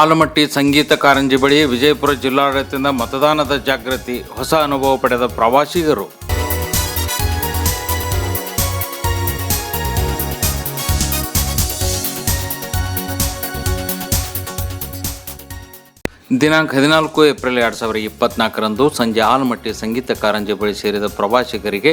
ಆಲಮಟ್ಟಿ ಸಂಗೀತ ಕಾರಂಜಿ ಬಳಿ ವಿಜಯಪುರ ಜಿಲ್ಲಾಡಳಿತದಿಂದ ಮತದಾನದ ಜಾಗೃತಿ, ಹೊಸ ಅನುಭವ ಪಡೆದ ಪ್ರವಾಸಿಗರು. ದಿನಾಂಕ ಹದಿನಾಲ್ಕು ಏಪ್ರಿಲ್ ಎರಡು ಸಾವಿರದ ಇಪ್ಪತ್ನಾಲ್ಕರಂದು ಸಂಜೆ ಆಲಮಟ್ಟಿ ಸಂಗೀತ ಕಾರಂಜಿ ಬಳಿ ಸೇರಿದ ಪ್ರವಾಸಿಗರಿಗೆ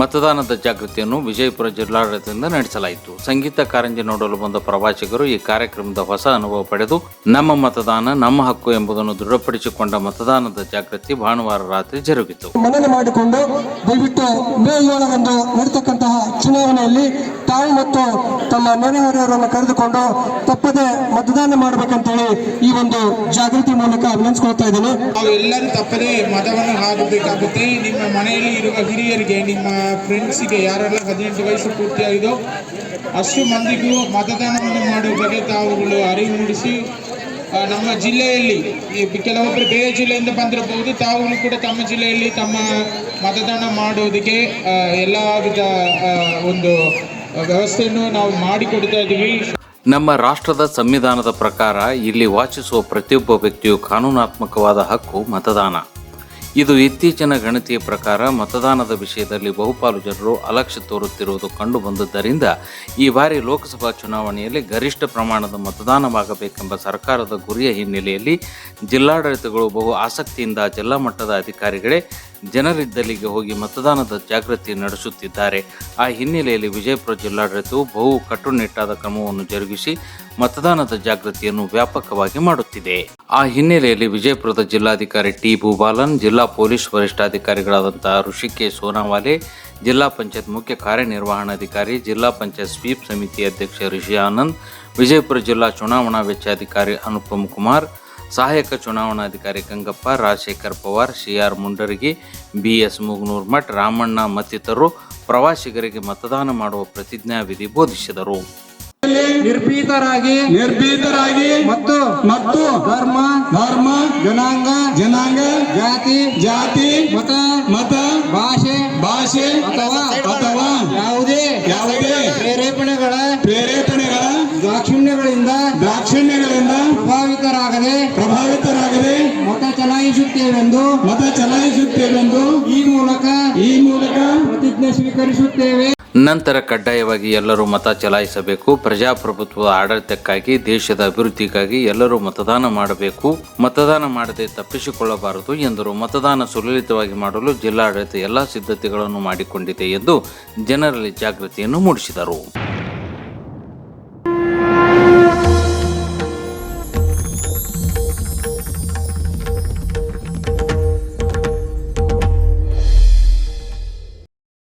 ಮತದಾನದ ಜಾಗೃತಿಯನ್ನು ವಿಜಯಪುರ ಜಿಲ್ಲಾಡಳಿತದಿಂದ ನಡೆಸಲಾಯಿತು. ಸಂಗೀತ ಕಾರಂಜಿ ನೋಡಲು ಬಂದ ಪ್ರವಾಸಿಗರು ಈ ಕಾರ್ಯಕ್ರಮದ ಹೊಸ ಅನುಭವ ಪಡೆದು, ನಮ್ಮ ಮತದಾನ ನಮ್ಮ ಹಕ್ಕು ಎಂಬುದನ್ನು ದೃಢಪಡಿಸಿಕೊಂಡ ಮತದಾನದ ಜಾಗೃತಿ ಭಾನುವಾರ ರಾತ್ರಿ ಜರುಗಿತು. ಮನವಿ ಮಾಡಿಕೊಂಡು ದಯವಿಟ್ಟು ಮೇ ಏಳರಂದು ನಡೆತಕ್ಕಂತಹ ಚುನಾವಣೆಯಲ್ಲಿ ತಾವು ಮತ್ತು ತಮ್ಮ ನೆರೆಹೊರೆಯವರನ್ನು ಕರೆದುಕೊಂಡು ತಪ್ಪದೆ ಮತದಾನ ಮಾಡಬೇಕಂತೇಳಿ ಈ ಒಂದು ಜಾಗೃತಿ ಮೂಲಕ ಅಭಿನಂದಿಸ್ಕೊಳ್ತಾ ನಾವು ಎಲ್ಲರೂ ತಪ್ಪದೆ ಮತವನ್ನು ಹಾಕಬೇಕಾಗುತ್ತೆ. ನಿಮ್ಮ ಮನೆಯಲ್ಲಿ ಇರುವ ಹಿರಿಯರಿಗೆ, ನಿಮ್ಮ ಫ್ರೆಂಡ್ಸಿಗೆ ಯಾರೆಲ್ಲ ಹದಿನೆಂಟು ವಯಸ್ಸು ಪೂರ್ತಿಯಾಗಿದೋ ಅಷ್ಟು ಮಂದಿಗೂ ಮತದಾನವನ್ನು ಮಾಡುವ ಬಗ್ಗೆ ತಾವುಗಳು ಅರಿವು ಮೂಡಿಸಿ ನಮ್ಮ ಜಿಲ್ಲೆಯಲ್ಲಿ ಕೆಲವೊಬ್ಬರು ಬೇರೆ ಜಿಲ್ಲೆಯಿಂದ ಬಂದಿರಬಹುದು ತಾವುಗಳು ಕೂಡ ತಮ್ಮ ಜಿಲ್ಲೆಯಲ್ಲಿ ತಮ್ಮ ಮತದಾನ ಮಾಡೋದಕ್ಕೆ ಎಲ್ಲ ವಿಧ ಒಂದು ವ್ಯವಸ್ಥೆಯನ್ನು ನಾವು ಮಾಡಿಕೊಡ್ತಾ ಇದ್ದೀವಿ. ನಮ್ಮ ರಾಷ್ಟ್ರದ ಸಂವಿಧಾನದ ಪ್ರಕಾರ ಇಲ್ಲಿ ವಾಚಿಸುವ ಪ್ರತಿಯೊಬ್ಬ ವ್ಯಕ್ತಿಯು ಕಾನೂನಾತ್ಮಕವಾದ ಹಕ್ಕು, ಮತದಾನ. ಇದು ಇತ್ತೀಚಿನ ಗಣತಿಯ ಪ್ರಕಾರ ಮತದಾನದ ವಿಷಯದಲ್ಲಿ ಬಹುಪಾಲು ಜನರು ಅಲಕ್ಷ್ಯ ತೋರುತ್ತಿರುವುದು ಕಂಡುಬಂದುದರಿಂದ ಈ ಬಾರಿ ಲೋಕಸಭಾ ಚುನಾವಣೆಯಲ್ಲಿ ಗರಿಷ್ಠ ಪ್ರಮಾಣದ ಮತದಾನವಾಗಬೇಕೆಂಬ ಸರ್ಕಾರದ ಗುರಿಯ ಹಿನ್ನೆಲೆಯಲ್ಲಿ ಜಿಲ್ಲಾಡಳಿತಗಳು ಬಹು ಆಸಕ್ತಿಯಿಂದ ಜಿಲ್ಲಾ ಮಟ್ಟದ ಅಧಿಕಾರಿಗಳೇ ಜನರಿದ್ದಲ್ಲಿಗೆ ಹೋಗಿ ಮತದಾನದ ಜಾಗೃತಿ ನಡೆಸುತ್ತಿದ್ದಾರೆ. ಆ ಹಿನ್ನೆಲೆಯಲ್ಲಿ ವಿಜಯಪುರ ಜಿಲ್ಲಾಡಳಿತವು ಬಹು ಕಟ್ಟುನಿಟ್ಟಾದ ಕ್ರಮವನ್ನು ಜರುಗಿಸಿ ಮತದಾನದ ಜಾಗೃತಿಯನ್ನು ವ್ಯಾಪಕವಾಗಿ ಮಾಡುತ್ತಿದೆ. ಆ ಹಿನ್ನೆಲೆಯಲ್ಲಿ ವಿಜಯಪುರದ ಜಿಲ್ಲಾಧಿಕಾರಿ ಟಿ. ಭೂಬಾಲನ್ ಜಿಲ್ಲಾ ಪೊಲೀಸ್ ವರಿಷ್ಠಾಧಿಕಾರಿಗಳಾದಂತಹ ಋಷಿಕೆ ಸೋನಾವಾಲೆ, ಜಿಲ್ಲಾ ಪಂಚಾಯತ್ ಮುಖ್ಯ ಕಾರ್ಯನಿರ್ವಹಣಾಧಿಕಾರಿ, ಜಿಲ್ಲಾ ಪಂಚಾಯತ್ ಸ್ವೀಪ್ ಸಮಿತಿ ಅಧ್ಯಕ್ಷ ಋಷಿ ಆನಂದ್, ವಿಜಯಪುರ ಜಿಲ್ಲಾ ಚುನಾವಣಾ ವೆಚ್ಚಾಧಿಕಾರಿ ಅನುಪಮ್ ಕುಮಾರ್, ಸಹಾಯಕ ಚುನಾವಣಾಧಿಕಾರಿ Gangappa, Rajashekhar Pawar C R Mundargi B S Muganur Math, Ramanna ಮತ್ತಿತರರು ಪ್ರವಾಸಿಗರಿಗೆ ಮತದಾನ ಮಾಡುವ ಪ್ರತಿಜ್ಞಾವಿಧಿ ಬೋಧಿಸಿದರು. ನಿರ್ಭೀತರಾಗಿ ನಿರ್ಭೀತರಾಗಿ ಮತ್ತು ಮತ್ತು ಧರ್ಮ ಧರ್ಮ ಜನಾಂಗ ಜನಾಂಗ ಜಾತಿ ಜಾತಿ ಮತ ಮತ ಭಾಷೆ ಭಾಷೆ ಅಥವಾ ಅಥವಾ ಯಾವುದೇ ಯಾವುದೇ ಪ್ರೇರೇಪಣೆಗಳ ಪ್ರೇರೇಪಣೆಗಳ ದಾಕ್ಷಿಣ್ಯಗಳಿಂದ ದಾಕ್ಷಿಣ್ಯಗಳಿಂದ ಪ್ರಭಾವಿತರಾಗದೆ ಪ್ರಭಾವಿತರಾಗದೆ ಮತ ಚಲಾಯಿಸುತ್ತೇವೆಂದು ಮತ ಚಲಾಯಿಸುತ್ತೇವೆಂದು ಈ ಮೂಲಕ ಈ ಮೂಲಕ ಪ್ರತಿಜ್ಞೆ ಸ್ವೀಕರಿಸುತ್ತೇವೆ. ನಂತರ ಕಡ್ಡಾಯವಾಗಿ ಎಲ್ಲರೂ ಮತ ಚಲಾಯಿಸಬೇಕು. ಪ್ರಜಾಪ್ರಭುತ್ವದ ಆಡಳಿತಕ್ಕಾಗಿ, ದೇಶದ ಅಭಿವೃದ್ಧಿಗಾಗಿ ಎಲ್ಲರೂ ಮತದಾನ ಮಾಡಬೇಕು. ಮತದಾನ ಮಾಡದೆ ತಪ್ಪಿಸಿಕೊಳ್ಳಬಾರದು ಎಂದರು. ಮತದಾನ ಸುಲಲಿತವಾಗಿ ಮಾಡಲು ಜಿಲ್ಲಾಡಳಿತ ಎಲ್ಲ ಸಿದ್ಧತೆಗಳನ್ನು ಮಾಡಿಕೊಂಡಿದೆ ಎಂದು ಜನರಲ್ಲಿ ಜಾಗೃತಿಯನ್ನು ಮೂಡಿಸಿದರು.